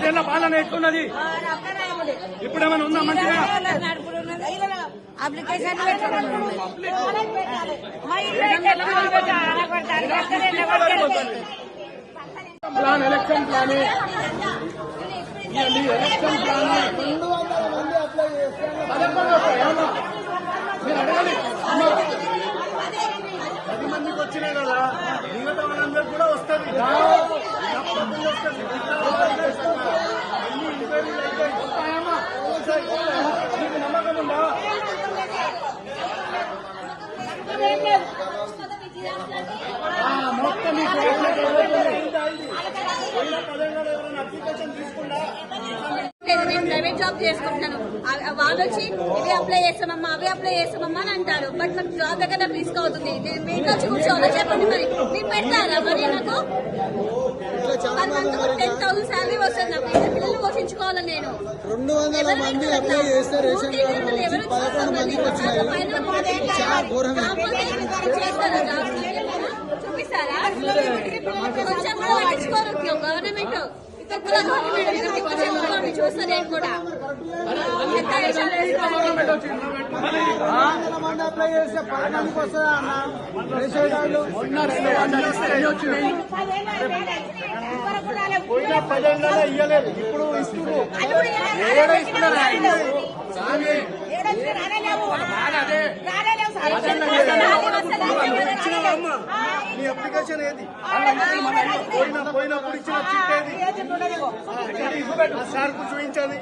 పాలన ఎట్లున్నది? ఇప్పుడేమైనా ఉందా మంచిగా? Application plan election plan. Election plan. మీరు అడగాలి పది మందికి వచ్చినాయి కదా. మిగతా వాళ్ళందరూ కూడా వస్తుంది మొత్తం మీకు అప్లికేషన్ తీసుకుందా నేను ప్రైవేట్ జాబ్ ఆ వాళ్ళు వచ్చి ఇవి అప్లై చేస్తామమ్మా అవి అప్లై చేస్తామమ్మా అని అంటారు. బట్ నాకు జాబ్ దగ్గర రిస్క్ అవుతుంది. నేను మీ ఇంట్లో వచ్చి కూర్చోవాలా. చెప్పండి మరి. మీరు పెడతారా? మరి నాకు? టెన్ థౌసండ్ శాలరీ వస్తుంది నాకు పోషించుకోవాలి నేను. రెండు వందల మంది అప్లై చేస్తే రేషన్ కార్డు పదకొండు మందికి వచ్చినాయి. చాలా ఘోరమే చేస్తారా జాబ్ చూపిస్తారా? పట్టించుకోరు. గవర్నమెంట్ కొంచెం కూడా మీరు చూస్తా నేను కూడా ఎంత దేశాలు వందల మంది అప్లై చేస్తే పదకొండుకి వస్తుందా అన్న? రేషన్ కార్డు పోయిన పదేళ్ళలో ఇయ్యలేదు. ఇప్పుడు ఇస్తున్నారు. ఏడ ఇస్తున్నారా? స్వామి. ఇచ్చినావమ్మా నీ అప్లికేషన్ ఏది? పోయిన పోయినప్పుడు ఇచ్చిన చిట్ ఏది? సార్కు చూపించాలి.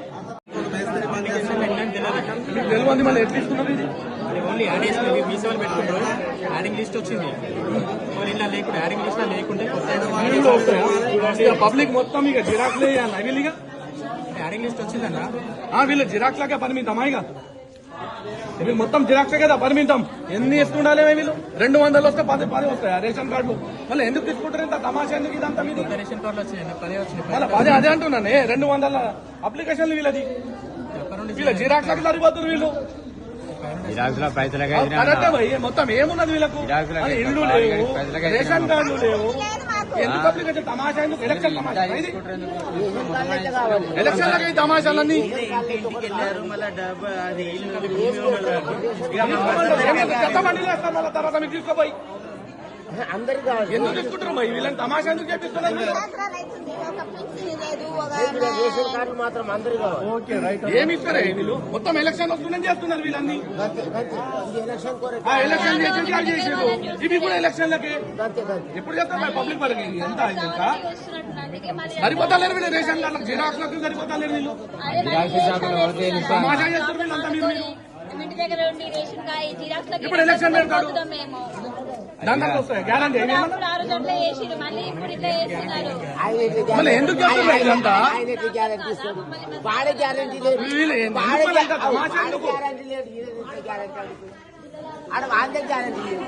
తెలియదు మళ్ళీ ఎట్లా ఇస్తున్నారు ఇది? అది ఓన్లీ యాడ్ చేసిన మీ సేవలు పెట్టుకుంటారు. యాడింగ్ లిస్ట్ వచ్చింది. మరి ఇలా లేకుండా యాడింగ్ లిస్ట్ లేకుంటే కొత్త పబ్లిక్ మొత్తం ఇక జిరాక్స్ వీళ్ళిగా యాడింగ్ లిస్ట్ వచ్చిందన్న? ఆ వీళ్ళు జిరాక్స్ లాగా ఇక. వీళ్ళు మొత్తం జిరాక్స్ కదా పరిమితం. ఎన్ని ఇస్తుండాలి వీళ్ళు? రెండు వందలు వస్తే పది పది వస్తాయి రేషన్ కార్డులు? మళ్ళీ ఎందుకు తీసుకుంటారు ఇంత తమాషా ఎందుకు ఇదంతా మీది? రేషన్ కార్డులు వచ్చినాయి పదే అదే అంటున్నానే రెండు వందల అప్లికేషన్లు వీళ్ళది. వీళ్ళ జిరాక్స్ లాగా సరిపోతున్నారు వీళ్ళు. జిరాక్స్లో భయ్ మొత్తం ఏమున్నది వీళ్ళకు? ఇల్లు లేవు రేషన్ కార్డులు లేవు. ఎందుకు అప్లికేషన్? తమాషా ఎందుకు? ఎలక్షన్ తమాషా? ఇది? ఎలక్షన్ లాగా ఈ తమాషాలన్నీ? చెత్త బండిలో వేస్తారు మళ్ళీ తర్వాత మీరు తీసుకోపోయి. ఎందుకు తీసుకుంటారు మరి? వీళ్ళని తమాషా ఎందుకు చేపిస్తున్నారు? మీరు? ఏమి ఇస్తారే వీళ్ళు? మొత్తం ఎలక్షన్ వస్తుందని చేస్తున్నారు వీళ్ళన్ని. ఆ ఎలక్షన్ చేసి అది చేసారు ఇవి కూడా ఎలక్షన్లకి. ఎప్పుడు చేస్తారు పబ్లిక్ వాళ్ళకి ఎంత ఇంకా సరిపోతలేరు వీళ్ళు రేషన్ కార్డులకు. జిరాక్స్లకు సరిపోతలేరు వీళ్ళు? తమాషా చేస్తారు వీళ్ళంతా మీరు ఇప్పుడు ఎలక్షన్ పెడతాడు. మళ్ళీ ఎందుకు చేస్తున్నారు. ఇదంతా గ్యారంటీ ఎందుకు గ్యారంటీ లేదు. ఆడ వాళ్ళే గ్యారంటీ లేదు.